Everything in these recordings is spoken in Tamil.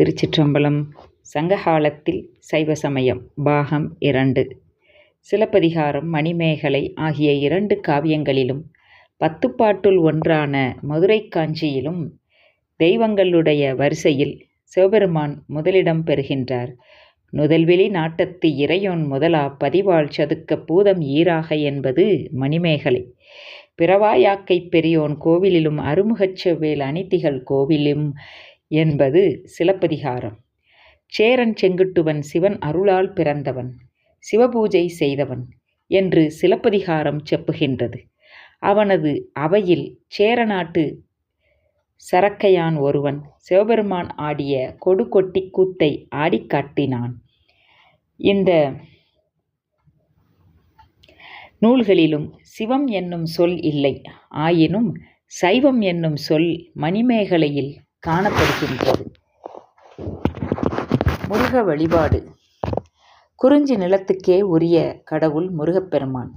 திருச்சிற்றம்பலம் சங்ககாலத்தில் சைவ சமயம் பாகம் இரண்டு. சிலப்பதிகாரம் மணிமேகலை ஆகிய இரண்டு காவியங்களிலும் பத்துப்பாட்டுள் ஒன்றான மதுரை காஞ்சியிலும் தெய்வங்களுடைய வரிசையில் சிவபெருமான் முதலிடம் பெறுகின்றார். நுதல்வெளி நாட்டத்து இறையோன் முதலா பதிவாள் சதுக்க பூதம் ஈராக என்பது மணிமேகலை. பிறவாயாக்கை பெரியோன் கோவிலிலும் அருமுகச் செவ்வேல் அணிதிகள் கோவிலும் என்பது சிலப்பதிகாரம். சேரன் செங்குட்டுவன் சிவன் அருளால் பிறந்தவன் சிவபூஜை செய்தவன் என்று சிலப்பதிகாரம் செப்புகின்றது. அவனது அவையில் சேரநாட்டு சரக்கையான் ஒருவன் சிவபெருமான் ஆடிய கொடுக்கொட்டி கூத்தை ஆடிக் காட்டினான். இந்த நூல்களிலும் சிவம் என்னும் சொல் இல்லை. ஆயினும் சைவம் என்னும் சொல் மணிமேகலையில் காணப்படுகின்றது. முருக வழிபாடு. குறிஞ்சி நிலத்துக்கே உரிய கடவுள் முருகப்பெருமான்.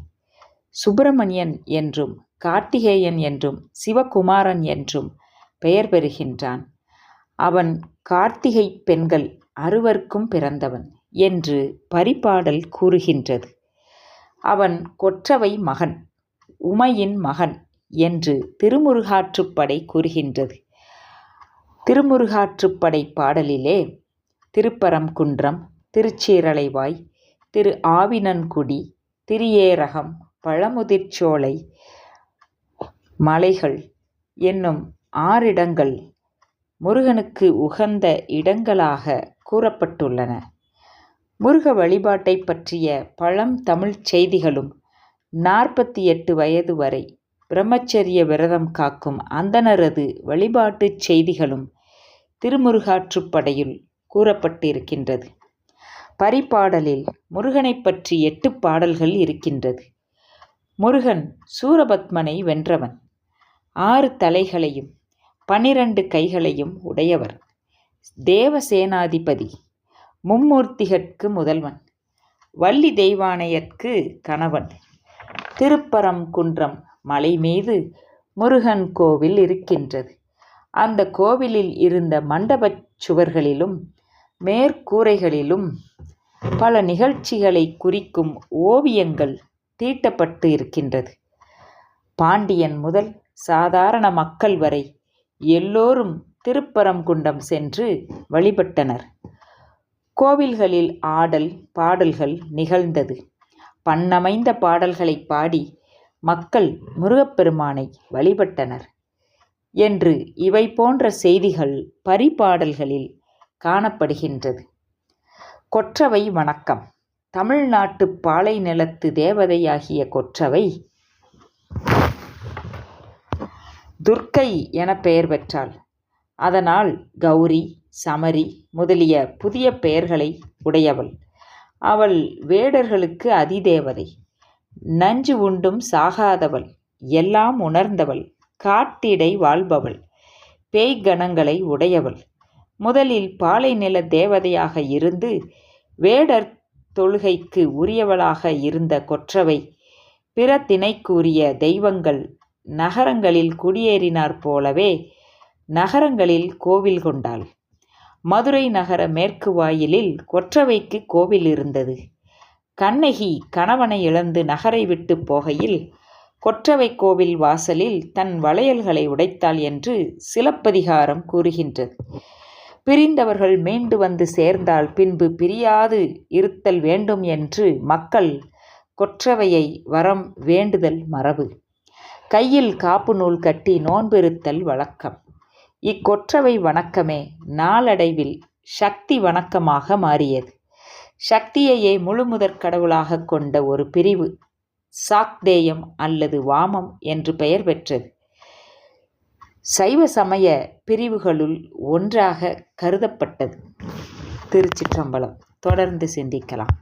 சுப்பிரமணியன் என்றும் கார்த்திகேயன் என்றும் சிவகுமாரன் என்றும் பெயர் பெறுகின்றான். அவன் கார்த்திகை பெண்கள் அறுவர்க்கும் பிறந்தவன் என்று பரிபாடல் கூறுகின்றது. அவன் கொற்றவை மகன் உமையின் மகன் என்று திருமுருகாற்றுப்படை கூறுகின்றது. திருமுருகாற்றுப்படை பாடலிலே திருப்பரம்குன்றம் திருச்சீரலைவாய் திரு ஆவினன்குடி திரியேரகம் பழமுதிர்ச்சோலை மலைகள் என்னும் ஆறிடங்கள் முருகனுக்கு உகந்த இடங்களாக கூறப்பட்டுள்ளன. முருக வழிபாட்டை பற்றிய பழம் தமிழ்ச் செய்திகளும் நாற்பத்தி எட்டு வயது வரை பிரம்மச்சரிய விரதம் காக்கும் அந்தணரது வழிபாட்டுச் செய்திகளும் திருமுருகாற்றுப்படையுள் கூறப்பட்டிருக்கின்றது. பரிபாடலில் முருகனைப் பற்றி எட்டு பாடல்கள் இருக்கின்றது. முருகன் சூரபத்மனை வென்றவன். ஆறு தலைகளையும் பனிரண்டு கைகளையும் உடையவர். தேவசேனாதிபதி மும்மூர்த்திகற்கு முதல்வன். வள்ளி தெய்வானையற்கு கணவன். திருப்பரம் குன்றம் மலை மீது முருகன் கோவில் இருக்கின்றது. அந்த கோவிலில் இருந்த மண்டபச் சுவர்களிலும் மேற்கூரைகளிலும் பல நிகழ்ச்சிகளை குறிக்கும் ஓவியங்கள் தீட்டப்பட்டு இருக்கின்றது. பாண்டியன் முதல் சாதாரண மக்கள் வரை எல்லோரும் திருப்பரங்குன்றம் சென்று வழிபட்டனர். கோவில்களில் ஆடல் பாடல்கள் நிகழ்ந்தது. பண்ணமைந்த பாடல்களை பாடி மக்கள் முருகப்பெருமானை வழிபட்டனர். என்று இவை போன்ற செய்திகள் பரிபாடல்களில் காணப்படுகின்றது. கொற்றவை வணக்கம். தமிழ்நாட்டு பாலை நிலத்து தேவதையாகிய கொற்றவை துர்க்கை என பெயர் பெற்றாள். அதனால் கௌரி சமரி முதலிய புதிய பெயர்களை உடையவள். அவள் வேடர்களுக்கு அதிதேவதை. நஞ்சு உண்டும் சாகாதவள். எல்லாம் உணர்ந்தவள். காட்டிடை வாழ்பவள் பேய்கணங்களை உடையவள். முதலில் பாலை நில தேவதையாக இருந்து வேடர் தொழுகைக்கு உரியவளாக இருந்த கொற்றவை பிற திணைக்குரிய தெய்வங்கள் நகரங்களில் குடியேறினார் போலவே நகரங்களில் கோவில் கொண்டாள். மதுரை நகர மேற்கு வாயிலில் கொற்றவைக்கு கோவில் இருந்தது. கண்ணகி கணவனை இழந்து நகரை விட்டு போகையில் கொற்றவை கோவில் வாசலில் தன் வளையல்களை உடைத்தாள் என்று சிலப்பதிகாரம் கூறுகின்றது. பிரிந்தவர்கள் மீண்டு வந்து சேர்ந்தால் பின்பு பிரியாது இருத்தல் வேண்டும் என்று மக்கள் கொற்றவையை வரம் வேண்டுதல் மரபு. கையில் காப்பு நூல் கட்டி நோன்பிருத்தல் வழக்கம். இக்கொற்றவை வணக்கமே நாளடைவில் சக்தி வணக்கமாக மாறியது. சக்தியையே முழுமுதற் கடவுளாக கொண்ட ஒரு பிரிவு. சாக்தேயம் அல்லது வாமம் என்று பெயர் பெற்றது. சைவ சமய பிரிவுகளுள் ஒன்றாக கருதப்பட்டது. திருச்சிற்றம்பலம். தொடர்ந்து சிந்திக்கலாம்.